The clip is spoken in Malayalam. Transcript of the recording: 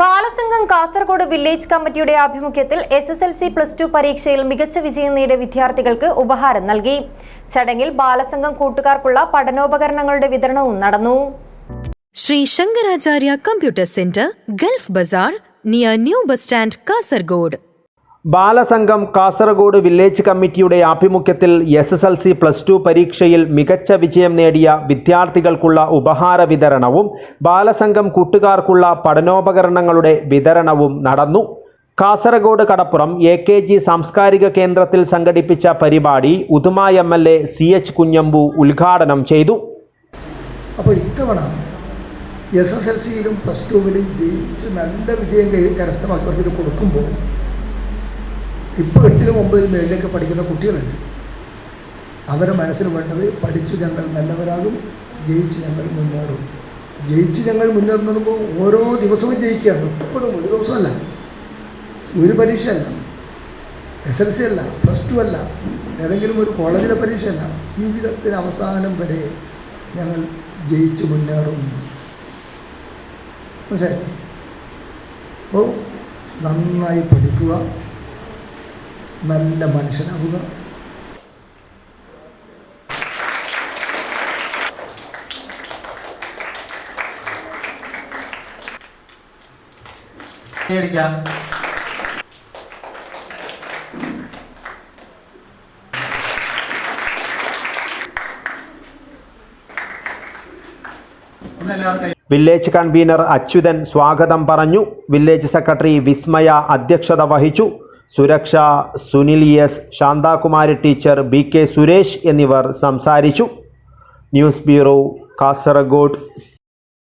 ബാലസംഘം കാസർഗോഡ് വില്ലേജ് കമ്മിറ്റിയുടെ ആഭിമുഖ്യത്തിൽ S S L C plus two പരീക്ഷയിൽ മികച്ച വിജയം നേടിയ വിദ്യാർത്ഥികൾക്ക് ഉപഹാരം നൽകി. ചടങ്ങിൽ ബാലസംഘം കൂട്ടുകാർക്കുള്ള പഠനോപകരണങ്ങളുടെ വിതരണവും നടന്നു. Sri Shankaracharya computer centre gulf bazaar near new bus stand Kasaragod. Balasangham Kasaragod village കമ്മിറ്റിയുടെ ആഭിമുഖ്യത്തിൽ S S L C plus two പരീക്ഷയിൽ മികച്ച വിജയം നേടിയ വിദ്യാർത്ഥികൾക്കുള്ള ഉപഹാര വിതരണവും ബാലസംഘം കൂട്ടുകാർക്കുള്ള പഠനോപകരണങ്ങളുടെ വിതരണവും നടന്നു. കാസർഗോഡ് കടപ്പുറം എ കെ ജി സാംസ്കാരിക കേന്ദ്രത്തിൽ സംഘടിപ്പിച്ച പരിപാടി Uduma M L A C H Kunhambu ഉദ്ഘാടനം ചെയ്തു. അപ്പോൾ ഇത്തവണ എസ് എസ് എൽ സിയിലും പ്ലസ് ടുവിലും ജയിച്ച് നല്ല വിജയം കരസ്ഥമാക്കിയവർക്ക് കൊടുക്കുമ്പോൾ ഇപ്പോൾ എട്ടിലും ഒമ്പതിലും ഏഴിലൊക്കെ പഠിക്കുന്ന കുട്ടികളുണ്ട്. അവരുടെ മനസ്സിൽ വേണ്ടത് പഠിച്ചു ഞങ്ങൾ നല്ലവരാകും ജയിച്ച് ഞങ്ങൾ മുന്നേറും. ജയിച്ച് ഞങ്ങൾ മുന്നേറുമ്പോൾ ഓരോ ദിവസവും ജയിക്കുകയാണ്. ഇപ്പോഴും ഒരു ദിവസമല്ല. ഒരു പരീക്ഷയല്ല. എസ് എൽ സി അല്ല പ്ലസ് ടു അല്ല ഏതെങ്കിലും ഒരു കോളേജിലെ പരീക്ഷയല്ല. ജീവിതത്തിന് അവസാനം വരെ ഞങ്ങൾ ജയിച്ച് മുന്നേറും. മനസ്സിലായി? അപ്പോൾ നന്നായി പഠിക്കുക. നല്ല മനുഷ്യനാവുക വില്ലേജ് കൺവീനർ അച്യുതൻ സ്വാഗതം പറഞ്ഞു. വില്ലേജ് സെക്രട്ടറി വിസ്മയ അധ്യക്ഷത വഹിച്ചു. Suraksha Sunil S Shanthakumari teacher B K Suresh എന്നിവർ സംസാരിച്ചു. News bureau Kasaragod.